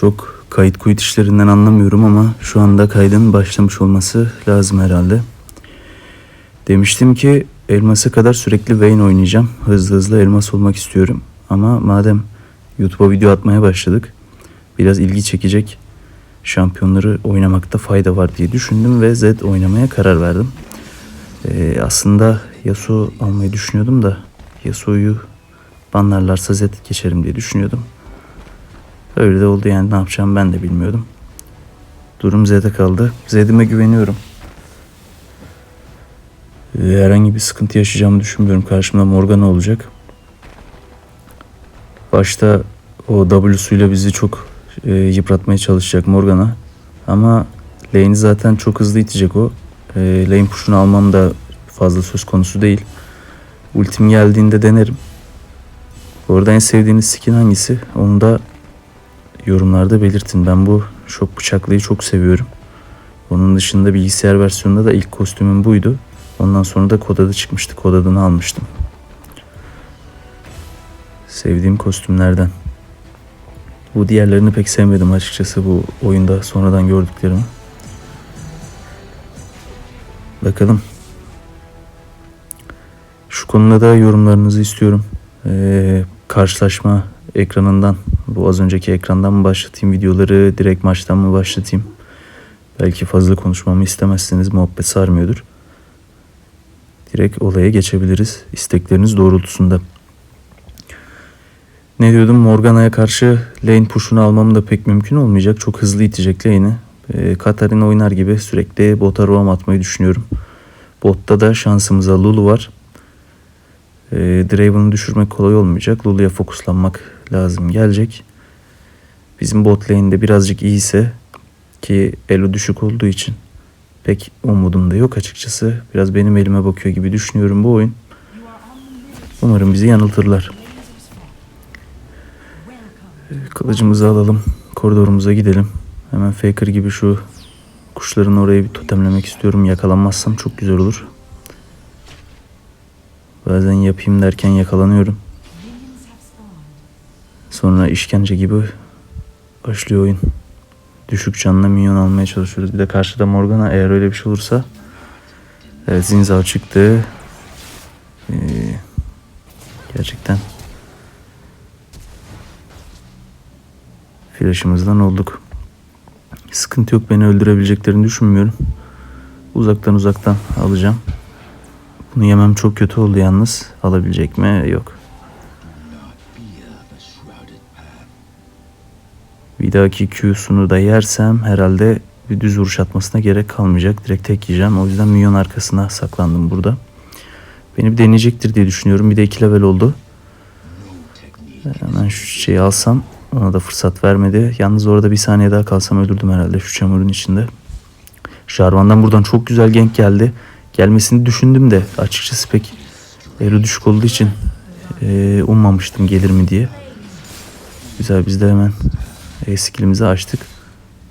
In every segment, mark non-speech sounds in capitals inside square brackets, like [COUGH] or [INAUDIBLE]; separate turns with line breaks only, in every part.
Çok kayıt kuyut işlerinden anlamıyorum ama şu anda kaydın başlamış olması lazım herhalde. Demiştim ki elması kadar sürekli Vayne oynayacağım. Hızlı hızlı elmas olmak istiyorum. Ama madem YouTube'a video atmaya başladık biraz ilgi çekecek şampiyonları oynamakta fayda var diye düşündüm ve Zed oynamaya karar verdim. Ee, aslında Yasuo almayı düşünüyordum da Yasuo'yu banlarlarsa Zed geçerim diye düşünüyordum. Öyle de oldu yani ne yapacağım ben de bilmiyordum. Durum Zed'e kaldı. Zed'ime güveniyorum. Ee, herhangi bir sıkıntı yaşayacağımı düşünmüyorum. Karşımda Morgana olacak. Başta o W'suyla bizi çok e, yıpratmaya çalışacak Morgana. Ama lane'i zaten çok hızlı itecek o. E, lane push'unu almam da fazla söz konusu değil. Ultim geldiğinde denerim. Bu arada en sevdiğiniz skin hangisi? Onu da yorumlarda belirtin. Ben bu şok bıçaklıyı çok seviyorum. Onun dışında bilgisayar versiyonunda da ilk kostümüm buydu. Ondan sonra da kod adı çıkmıştı. Kod adını almıştım. Sevdiğim kostümlerden. Bu diğerlerini pek sevmedim açıkçası bu oyunda sonradan gördüklerimi. Bakalım. Şu konuda da yorumlarınızı istiyorum. Ee, karşılaşma ekranından, bu az önceki ekrandan mı başlatayım videoları, direkt maçtan mı başlatayım? Belki fazla konuşmamı istemezseniz muhabbet sarmıyordur. Direkt olaya geçebiliriz istekleriniz doğrultusunda. Ne diyordum Morgana'ya karşı lane push'unu almam da pek mümkün olmayacak. Çok hızlı itecek lane'i. Ee, Katarina oynar gibi sürekli bota roam atmayı düşünüyorum. Botta da şansımıza Lulu var. Ee, Draven'ı düşürmek kolay olmayacak. Lulu'ya fokuslanmak lazım gelecek. Bizim bot lane'de birazcık iyiyse ki elo düşük olduğu için pek umudum da yok açıkçası. Biraz benim elime bakıyor gibi düşünüyorum bu oyun. Umarım bizi yanıltırlar. Kılıcımızı alalım. Koridorumuza gidelim. Hemen Faker gibi şu kuşların orayı bir totemlemek istiyorum. Yakalanmazsam çok güzel olur. Bazen yapayım derken yakalanıyorum. Sonra işkence gibi başlıyor oyun. Düşük canlı minyon almaya çalışıyoruz. Bir de karşıda Morgana eğer öyle bir şey olursa Evet Zinzao çıktı. Ee, gerçekten Flash'ımızdan olduk. Sıkıntı yok beni öldürebileceklerini düşünmüyorum. Uzaktan uzaktan alacağım. Bunu yemem çok kötü oldu yalnız. Alabilecek mi? Yok. Bir dahaki Q'sunu da yersem herhalde bir düz vuruş atmasına gerek kalmayacak. Direkt tek yiyeceğim. O yüzden minyon arkasına saklandım burada. Beni bir deneyecektir diye düşünüyorum. Bir de 2 level oldu. Hemen şu şeyi alsam ona da fırsat vermedi. Yalnız orada bir saniye daha kalsam öldürdüm herhalde şu çamurun içinde. Jarvan'dan buradan çok güzel gank geldi. Gelmesini düşündüm de açıkçası pek elo düşük olduğu için e, ummamıştım gelir mi diye. Güzel biz de hemen e, skillimizi açtık.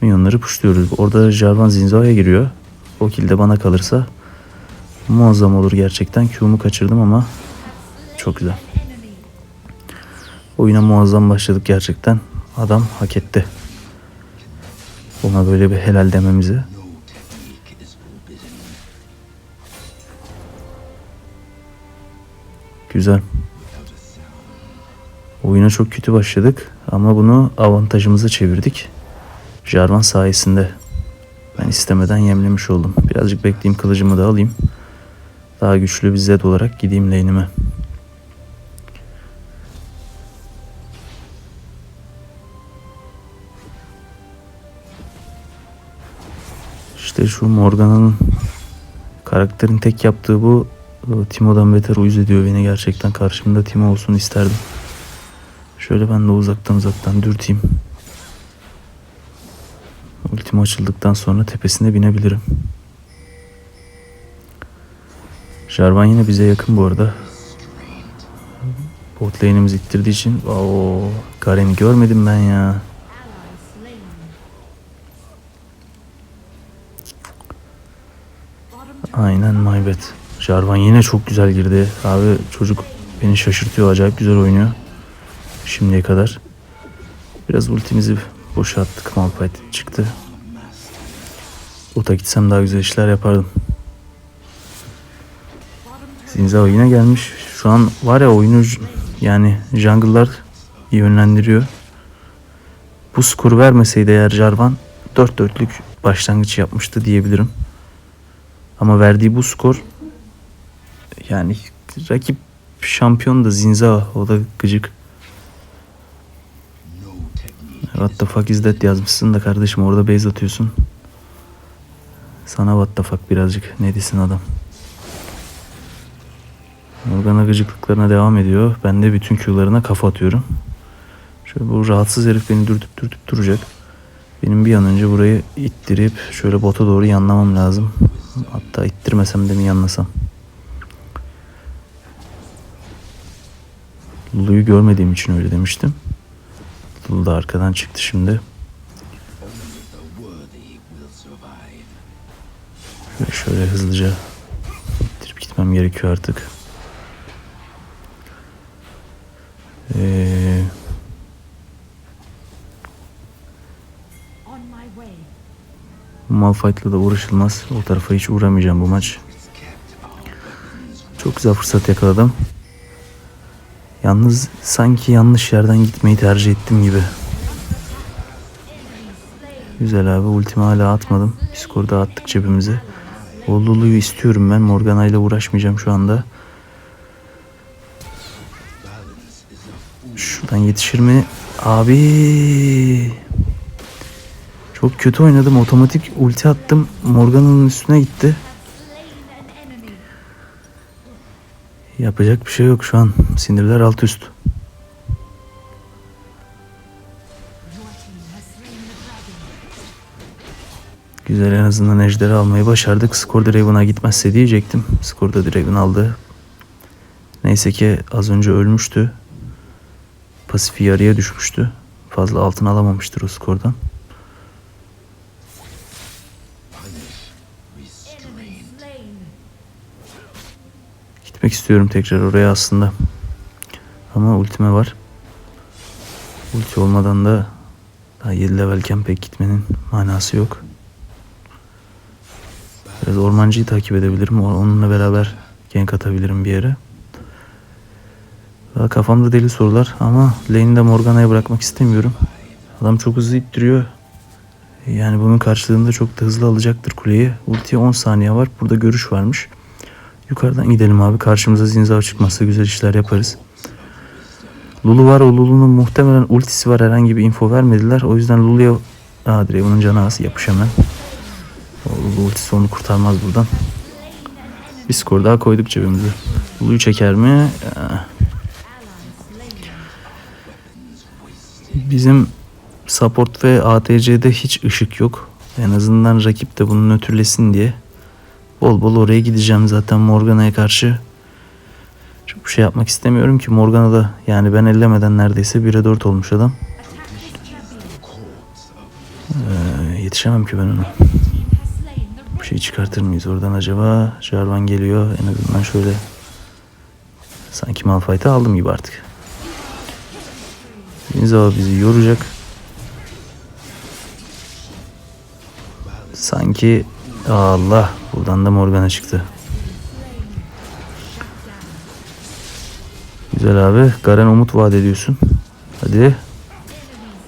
Minyonları pushluyoruz. Orada Jarvan Zinzao'ya giriyor. O kill de bana kalırsa muazzam olur gerçekten. Q'mu kaçırdım ama çok güzel. Oyuna muazzam başladık gerçekten. Adam hak etti. Ona böyle bir helal dememizi. Güzel. Oyuna çok kötü başladık ama bunu avantajımıza çevirdik. Jarvan sayesinde. Ben istemeden yemlemiş oldum. Birazcık bekleyeyim kılıcımı da alayım. Daha güçlü bir Zed olarak gideyim lane'ime. İşte şu Morgana'nın karakterin tek yaptığı bu e, Timo'dan beter uyuz ediyor beni gerçekten. Karşımda Timo olsun isterdim. Şöyle ben de uzaktan uzaktan dürteyim. Ultimi açıldıktan sonra tepesine binebilirim. Jarvan yine bize yakın bu arada. Bot lane'imiz ittirdiği için. Oo, Garen'i görmedim ben ya. Aynen my bad. Jarvan yine çok güzel girdi. Abi çocuk beni şaşırtıyor. Acayip güzel oynuyor. Şimdiye kadar. Biraz ultimizi Boşa attık. Malphite çıktı. Ota gitsem daha güzel işler yapardım. Zinzao yine gelmiş. Şu an var ya oyunu yani jungle'lar yönlendiriyor. Bu skoru vermeseydi eğer Jarvan 4 dörtlük başlangıç yapmıştı diyebilirim. Ama verdiği bu skor yani rakip şampiyon da Zinzao o da gıcık. What the fuck is that yazmışsın da kardeşim orada base atıyorsun. Sana what the fuck birazcık ne desin adam. Morgana gıcıklıklarına devam ediyor. Ben de bütün Q'larına kafa atıyorum. Şöyle bu rahatsız herif beni dürtüp dürtüp duracak. Benim bir an önce burayı ittirip şöyle bota doğru yanlamam lazım. Hatta ittirmesem de mi yanlasam. Lulu'yu görmediğim için öyle demiştim. Lulu da arkadan çıktı şimdi. Şöyle, şöyle hızlıca ittirip gitmem gerekiyor artık. Ee. Malphite'la da uğraşılmaz. O tarafa hiç uğramayacağım bu maç. Çok güzel fırsat yakaladım. Yalnız sanki yanlış yerden gitmeyi tercih ettim gibi. Güzel abi ultimi hala atmadım. Skor daha attık cebimize. O Lulu'yu istiyorum ben. Morgana ile uğraşmayacağım şu anda. Şuradan yetişir mi? Abi. Çok kötü oynadım. Otomatik ulti attım. Morgan'ın üstüne gitti.
Slain an enemy.
Yapacak bir şey yok şu an. Sinirler alt üst. Güzel en azından ejderi almayı başardık. Skor Draven'a gitmezse diyecektim. Skorda Draven aldı. Neyse ki az önce ölmüştü. Pasifi yarıya düşmüştü. Fazla altın alamamıştır o skordan. Gitmek istiyorum tekrar oraya aslında. Ama ultime var. Ulti olmadan da daha 7 levelken pek gitmenin manası yok. Biraz ormancıyı takip edebilirim. Onunla beraber gank atabilirim bir yere. Daha kafamda deli sorular ama lane'i de Morgana'ya bırakmak istemiyorum. Adam çok hızlı ittiriyor. Yani bunun karşılığında çok da hızlı alacaktır kuleyi. Ultiye 10 saniye var. Burada görüş varmış. Yukarıdan gidelim abi. Karşımıza Zinzao çıkmazsa güzel işler yaparız. Lulu var. O Lulu'nun muhtemelen ultisi var. Herhangi bir info vermediler. O yüzden Lulu'ya... Aa Draven'ın canı az. Yapış hemen. O Lulu ultisi onu kurtarmaz buradan. Bir skor daha koyduk cebimize. Lulu'yu çeker mi?
Slain.
Bizim support ve ATC'de hiç ışık yok. En azından rakip de bunu nötrlesin diye. Bol bol oraya gideceğim zaten Morgana'ya karşı. Çok bir şey yapmak istemiyorum ki Morgana da yani ben ellemeden neredeyse 1'e 4 olmuş adam. Ee, yetişemem ki ben ona. Bir şey çıkartır mıyız oradan acaba? Jarvan geliyor. En azından şöyle sanki Malphite'ı aldım gibi artık. Zinzao bizi yoracak. Sanki Allah buradan da Morgana çıktı. Güzel abi. Garen umut vaat ediyorsun. Hadi.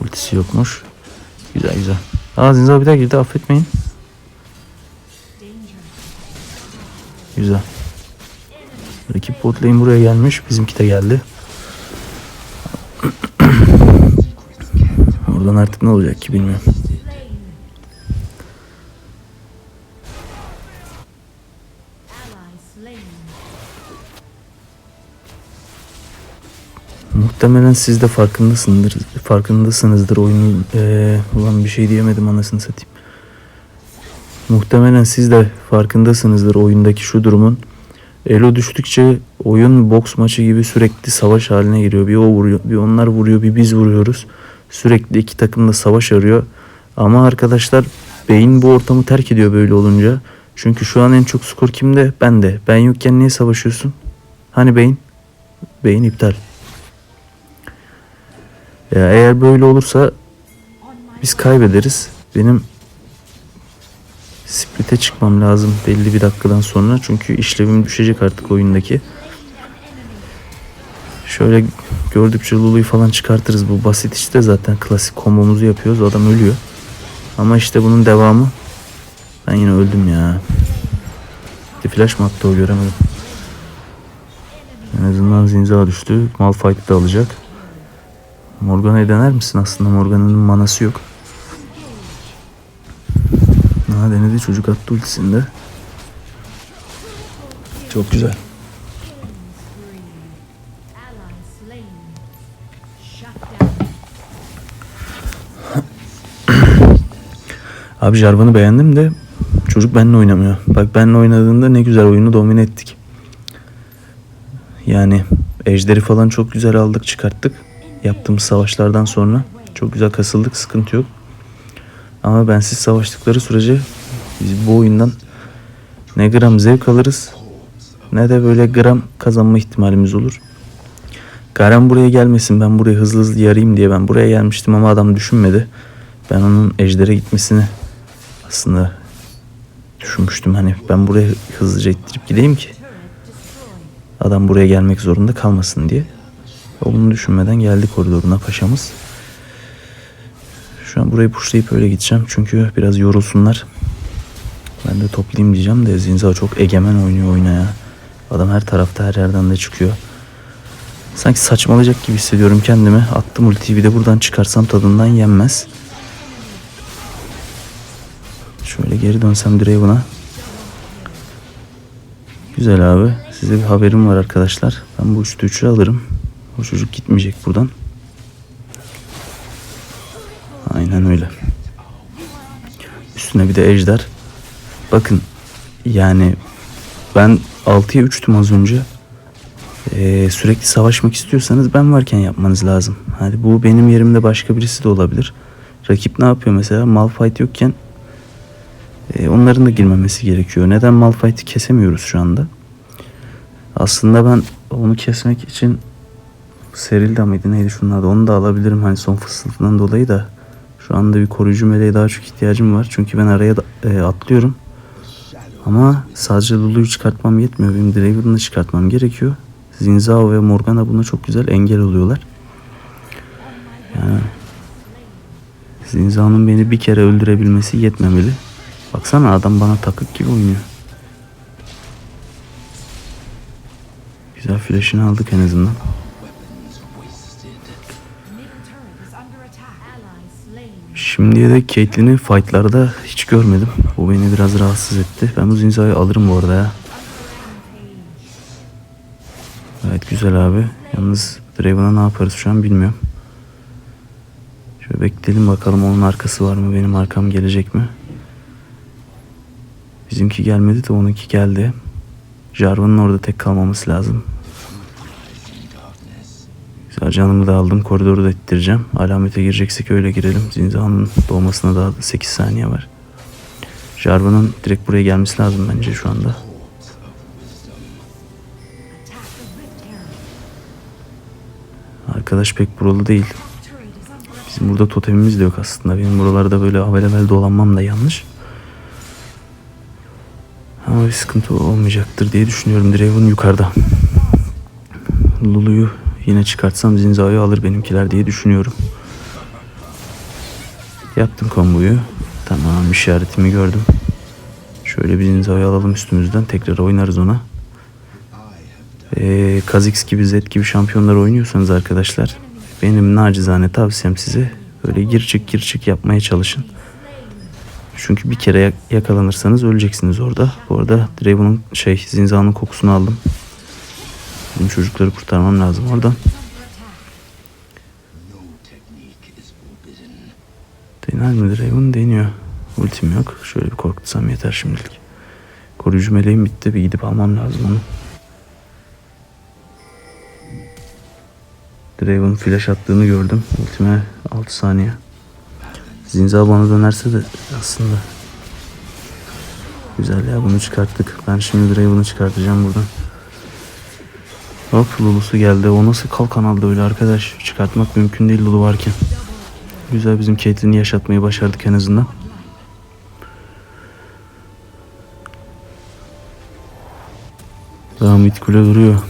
Ultisi yokmuş. Güzel güzel. Aa Zinzao bir daha girdi affetmeyin. Güzel. Rakip bot lane buraya gelmiş. Bizimki de geldi. [CLEARS THROAT] Oradan artık ne olacak ki bilmiyorum. Muhtemelen siz de farkındasınızdır. Farkındasınızdır oyunun eee ulan bir şey diyemedim anasını satayım. Muhtemelen siz de farkındasınızdır oyundaki şu durumun. Elo düştükçe oyun boks maçı gibi sürekli savaş haline giriyor. Bir o vuruyor, bir onlar vuruyor, bir biz vuruyoruz. Sürekli iki takım da savaş arıyor. Ama arkadaşlar beyin bu ortamı terk ediyor böyle olunca. Çünkü şu an en çok skor kimde? Bende. Ben yokken niye savaşıyorsun? Hani beyin? Beyin iptal. Ya eğer böyle olursa Biz kaybederiz. Benim split'e çıkmam lazım belli bir dakikadan sonra. Çünkü işlevim düşecek artık oyundaki. Şöyle gördükçe Lulu'yu falan çıkartırız. Bu basit işte zaten klasik kombomuzu yapıyoruz. Adam ölüyor. Ama işte bunun devamı. Ben yine öldüm ya. Bir flash mı attı o göremedim. En azından Zinza düştü. Malphite de alacak. Morgana'yı dener misin? Aslında Morgana'nın manası yok. Ha denedi çocuk attı ultisinde. Çok güzel. [CLEARS THROAT] Abi Jarvan'ı beğendim de çocuk benimle oynamıyor. Bak benimle oynadığında ne güzel oyunu domine ettik. Yani ejderi falan çok güzel aldık çıkarttık. Yaptığımız savaşlardan sonra çok güzel kasıldık sıkıntı yok. Ama bensiz savaştıkları sürece biz bu oyundan ne gram zevk alırız ne de böyle gram kazanma ihtimalimiz olur. Garen buraya gelmesin ben buraya hızlı hızlı yarayayım diye ben buraya gelmiştim ama adam düşünmedi. Ben onun ejdere gitmesini aslında düşünmüştüm hani ben buraya hızlıca ittirip gideyim ki adam buraya gelmek zorunda kalmasın diye. O bunu düşünmeden geldi koridoruna paşamız. Şu an burayı pushlayıp öyle gideceğim çünkü biraz yorulsunlar. Ben de toplayayım diyeceğim de Zinza çok egemen oynuyor oyuna ya. Adam her tarafta her yerden de çıkıyor. Sanki saçmalayacak gibi hissediyorum kendimi. Attım ultiyi bir de buradan çıkarsam tadından yenmez. Şöyle geri dönsem Draven'a. Güzel abi. Size bir haberim var arkadaşlar. Ben bu 3'te 3'ü alırım. O çocuk gitmeyecek buradan. Aynen öyle. Üstüne bir de ejder. Bakın yani ben 6'ya 3'tüm az önce. Ee, sürekli savaşmak istiyorsanız ben varken yapmanız lazım. Hadi bu benim yerimde başka birisi de olabilir. Rakip ne yapıyor mesela? Malphite yokken e, onların da girmemesi gerekiyor. Neden Malphite'i kesemiyoruz şu anda? Aslında ben onu kesmek için Serilda mıydı neydi şunun adı onu da alabilirim hani son fısıltından dolayı da şu anda bir koruyucu meleğe daha çok ihtiyacım var. Çünkü ben araya da, e, atlıyorum. Ama sadece Lulu'yu çıkartmam yetmiyor. Benim Draven'ı çıkartmam gerekiyor. Zinzao ve Morgana buna çok güzel engel oluyorlar. Yani Zinzao'nun beni bir kere öldürebilmesi yetmemeli. Baksana adam bana takık gibi oynuyor. Güzel flash'ını aldık en azından. Şimdiye de Caitlyn'i fightlarda hiç görmedim. Bu beni biraz rahatsız etti. Ben bu Zinza'yı alırım bu arada ya. Evet güzel abi. Yalnız Draven'a ne yaparız şu an bilmiyorum. Şöyle bekleyelim bakalım onun arkası var mı? Benim arkam gelecek mi? Bizimki gelmedi de onunki geldi. Jarvan'ın orada tek kalmaması lazım. Güzel canımı da aldım. Koridoru da ittireceğim. Alamete gireceksek öyle girelim. Zinza'nın doğmasına daha 8 saniye var. Jarvan'ın direkt buraya gelmesi lazım bence şu anda. Arkadaş pek buralı değil. Bizim burada totemimiz de yok aslında. Benim buralarda böyle avel avel dolanmam da yanlış. Ama bir sıkıntı olmayacaktır diye düşünüyorum. Draven yukarıda. Lulu'yu yine çıkartsam Zinza'yı alır benimkiler diye düşünüyorum. Yaptım komboyu. Tamam işaretimi gördüm. Şöyle bir Zinza'yı alalım üstümüzden. Tekrar oynarız ona. Ee, Kha'Zix gibi Zed gibi şampiyonlar oynuyorsanız arkadaşlar benim nacizane tavsiyem size böyle gir çık gir çık yapmaya çalışın. Çünkü bir kere yak- yakalanırsanız öleceksiniz orada. Bu arada Draven'ın şey Zinza'nın kokusunu aldım. Bizim çocukları kurtarmam lazım oradan. Dener mi Draven? Deniyor. Ultim yok. Şöyle bir korkutsam yeter şimdilik. Koruyucu meleğim bitti. Bir gidip almam lazım onu. Draven flash attığını gördüm. Ultime 6 saniye. Zinza bana dönerse de aslında güzel ya bunu çıkarttık. Ben şimdi Draven'ı çıkartacağım buradan. Hop Lulu'su geldi. O nasıl kalkan aldı öyle arkadaş? Çıkartmak mümkün değil Lulu varken. Güzel bizim Caitlyn'i yaşatmayı başardık en azından. Daha mid kule duruyor.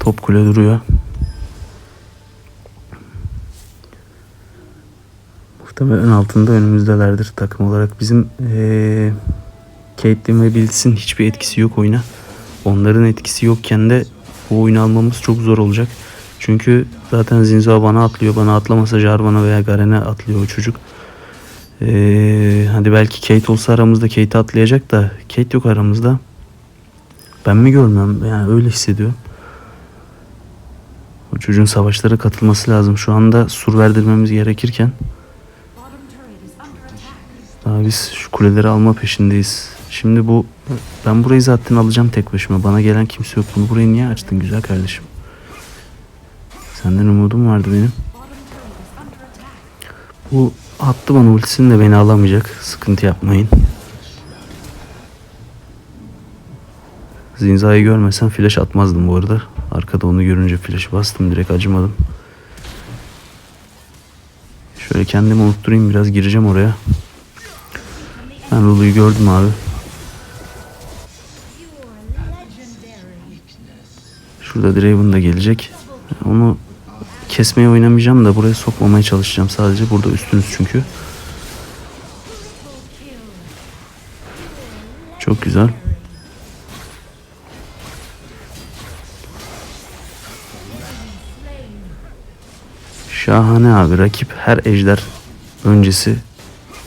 Top kule duruyor. Muhtemelen altında önümüzdelerdir takım olarak. Bizim eee Caitlyn ve Bills'in hiçbir etkisi yok oyuna. Onların etkisi yokken de bu oyunu almamız çok zor olacak. Çünkü zaten Zinzo bana atlıyor. Bana atlamasa Jarvan'a veya Garen'e atlıyor o çocuk. Ee, hadi belki Kate olsa aramızda Kate atlayacak da Kate yok aramızda. Ben mi görmüyorum? Yani öyle hissediyorum. O çocuğun savaşlara katılması lazım. Şu anda sur verdirmemiz gerekirken daha biz şu kuleleri alma peşindeyiz. Şimdi bu ben burayı zaten alacağım tek başıma. Bana gelen kimse yok. Bunu burayı niye açtın güzel kardeşim? Senden umudum vardı benim. Bu attı bana ultisini de beni alamayacak. Sıkıntı yapmayın. Zinza'yı görmesem flash atmazdım bu arada. Arkada onu görünce flash bastım direkt acımadım. Şöyle kendimi unutturayım biraz gireceğim oraya. Ben Lulu'yu gördüm abi. Şurada Draven da gelecek. Onu kesmeye oynamayacağım da buraya sokmamaya çalışacağım sadece. Burada üstünüz çünkü. Çok güzel. Şahane abi. Rakip her ejder öncesi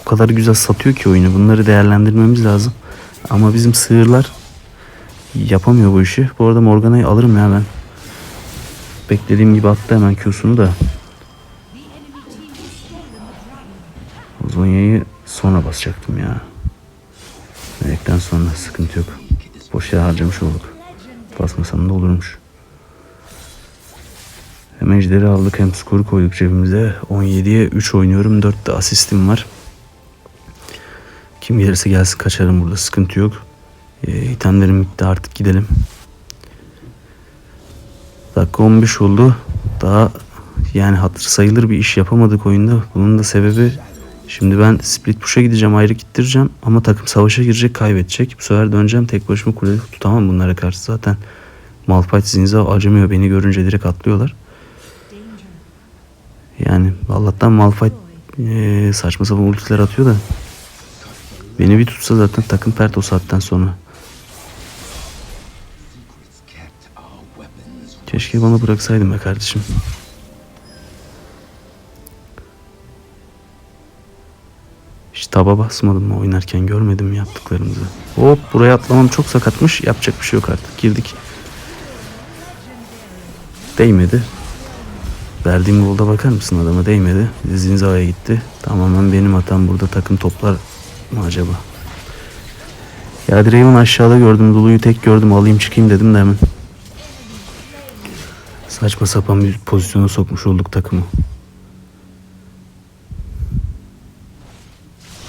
o kadar güzel satıyor ki oyunu. Bunları değerlendirmemiz lazım. Ama bizim sığırlar yapamıyor bu işi. Bu arada Morgana'yı alırım ya ben. Beklediğim gibi attı hemen Q'sunu da. Zonya'yı sonra basacaktım ya. Melekten sonra sıkıntı yok. Boşa harcamış olduk. Basmasam da olurmuş. Hem ejderi aldık hem skoru koyduk cebimize. 17'ye 3 oynuyorum. 4 de asistim var. Kim gelirse gelsin kaçarım burada. Sıkıntı yok. E, itemlerim bitti artık gidelim. Dakika 15 oldu. Daha yani hatır sayılır bir iş yapamadık oyunda. Bunun da sebebi şimdi ben split push'a gideceğim ayrı gittireceğim ama takım savaşa girecek kaybedecek. Bu sefer döneceğim tek başıma kuleyi tutamam bunlara karşı zaten. Malphite Zinza acımıyor beni görünce direkt atlıyorlar. Yani Allah'tan Malphite eee, saçma sapan ultiler atıyor da beni bir tutsa zaten takım pert o saatten sonra. Keşke bana bıraksaydın be kardeşim. Hiç taba basmadım mı oynarken görmedim mi yaptıklarımızı. Hop buraya atlamam çok sakatmış. Yapacak bir şey yok artık. Girdik. Değmedi. Verdiğim golda bakar mısın adama değmedi. Zinza'ya gitti. Tamamen benim hatam burada takım toplar mı acaba? Ya Draven aşağıda gördüm. Lulu'yu tek gördüm. Alayım çıkayım dedim de hemen. Saçma sapan bir pozisyona sokmuş olduk takımı.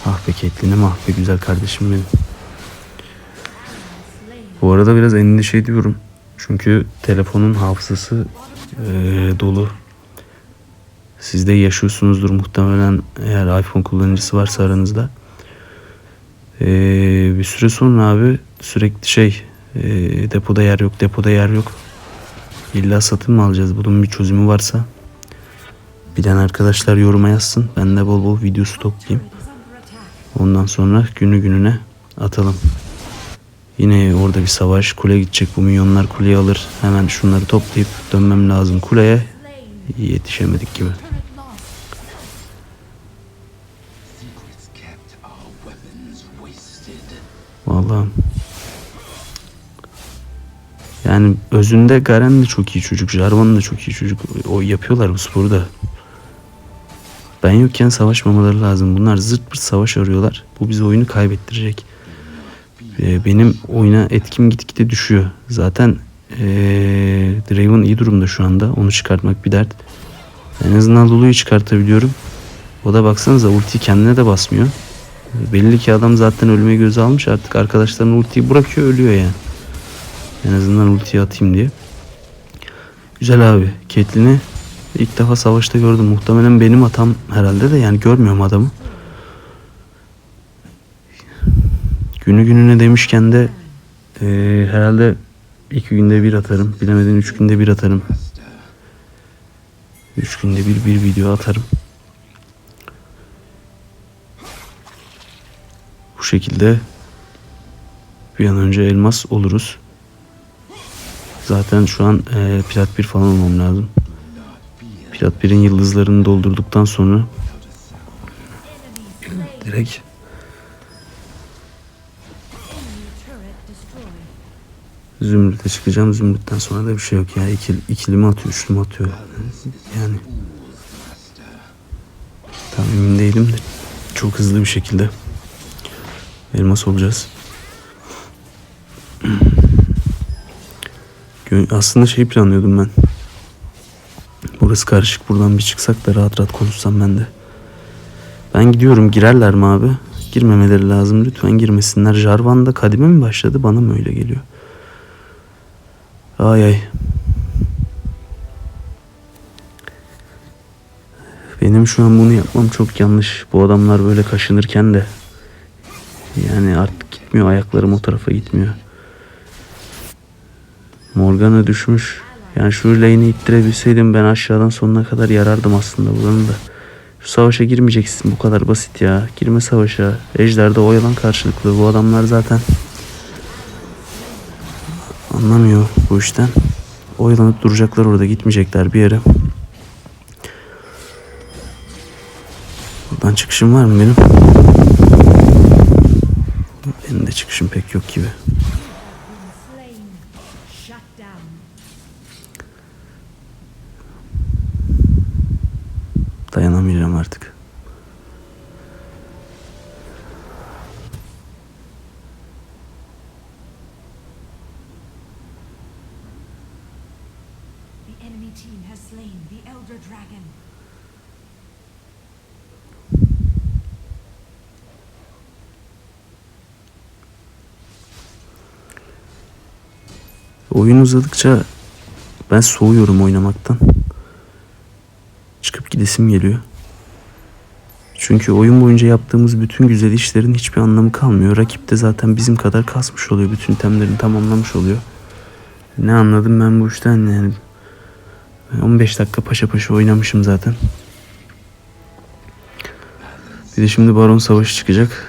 Ah be Caitlyn'im ah be güzel kardeşim benim. Bu arada biraz endişe ediyorum. Çünkü telefonun hafızası eee, dolu. Siz de yaşıyorsunuzdur muhtemelen eğer iPhone kullanıcısı varsa aranızda. Eee, bir süre sonra abi sürekli şey eee, depoda yer yok depoda yer yok. İlla satın mı alacağız? Bunun bir çözümü varsa bilen arkadaşlar yoruma yazsın. Ben de bol bol video stoklayayım. Ondan sonra günü gününe atalım. Yine orada bir savaş. Kule gidecek. Bu minyonlar kuleyi alır. Hemen şunları toplayıp dönmem lazım kuleye. Yetişemedik gibi. Vallahi. Yani özünde Garen de çok iyi çocuk. Jarvan da çok iyi çocuk. O yapıyorlar bu sporu da. Ben yokken savaşmamaları lazım. Bunlar zırt pırt savaş arıyorlar. Bu bize oyunu kaybettirecek. Ee, benim oyuna etkim gitgide düşüyor. Zaten ee, Draven iyi durumda şu anda. Onu çıkartmak bir dert. En azından Lulu'yu çıkartabiliyorum. O da baksanıza ulti kendine de basmıyor. Belli ki adam zaten ölüme göze almış artık arkadaşlarının ultiyi bırakıyor ölüyor yani. En azından ultiyi atayım diye. Güzel abi. Caitlyn'i İlk defa savaşta gördüm. Muhtemelen benim hatam herhalde de yani görmüyorum adamı. Günü gününe demişken de eee, herhalde iki günde bir atarım. Bilemedin üç günde bir atarım. Üç günde bir bir video atarım. Bu şekilde bir an önce elmas oluruz. Zaten şu an eee plat bir falan olmam lazım. Plat 1'in yıldızlarını doldurduktan sonra direkt. Zümrüt'e çıkacağım. Zümrüt'ten sonra da bir şey yok ya. İkili, ikili mi atıyor, üçlü mü atıyor? Yani tam emin değilim de çok hızlı bir şekilde elmas olacağız. Aslında şey planlıyordum ben. Burası karışık. Buradan bir çıksak da rahat rahat konuşsam ben de. Ben gidiyorum. Girerler mi abi? Girmemeleri lazım. Lütfen girmesinler. Jarvan'da kadime mi başladı? Bana mı öyle geliyor? Ay ay. Benim şu an bunu yapmam çok yanlış. Bu adamlar böyle kaşınırken de yani artık gitmiyor ayaklarım o tarafa gitmiyor. Morgana düşmüş. Yani şu lane'i ittirebilseydim ben aşağıdan sonuna kadar yarardım aslında buranın da. Şu savaşa girmeyeceksin bu kadar basit ya. Girme savaşa. Ejder'de oyalan karşılıklı. Bu adamlar zaten anlamıyor bu işten. Oyalanıp duracaklar orada gitmeyecekler bir yere. Buradan çıkışım var mı benim? De çıkışım pek yok gibi. Dayanamayacağım artık.
The enemy team has slain the Elder Dragon.
Oyun uzadıkça ben soğuyorum oynamaktan. Çıkıp gidesim geliyor. Çünkü oyun boyunca yaptığımız bütün güzel işlerin hiçbir anlamı kalmıyor. Rakip de zaten bizim kadar kasmış oluyor. Bütün temlerini tamamlamış oluyor. Ne anladım ben bu işten yani. 15 dakika paşa paşa oynamışım zaten. Bir de şimdi Baron Savaşı çıkacak.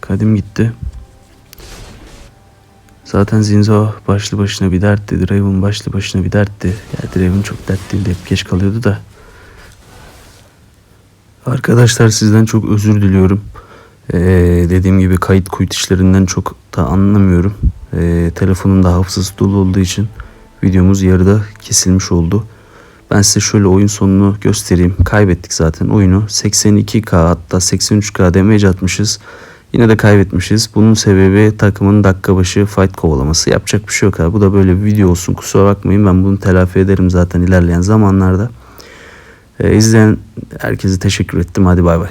Kadim gitti. Zaten Zinzo başlı başına bir dertti. Draven başlı başına bir dertti. Ya Draven çok dert değildi. Hep geç kalıyordu da. Arkadaşlar sizden çok özür diliyorum. Ee, dediğim gibi kayıt kuyut işlerinden çok da anlamıyorum. Ee, telefonun da hafızası dolu olduğu için videomuz yarıda kesilmiş oldu. Ben size şöyle oyun sonunu göstereyim. Kaybettik zaten oyunu. 82k hatta 83k damage atmışız. Yine de kaybetmişiz. Bunun sebebi takımın dakika başı fight kovalaması. Yapacak bir şey yok abi. Bu da böyle bir video olsun. Kusura bakmayın. Ben bunu telafi ederim zaten ilerleyen zamanlarda. Ee, izleyen herkese teşekkür ettim. Hadi bay bay.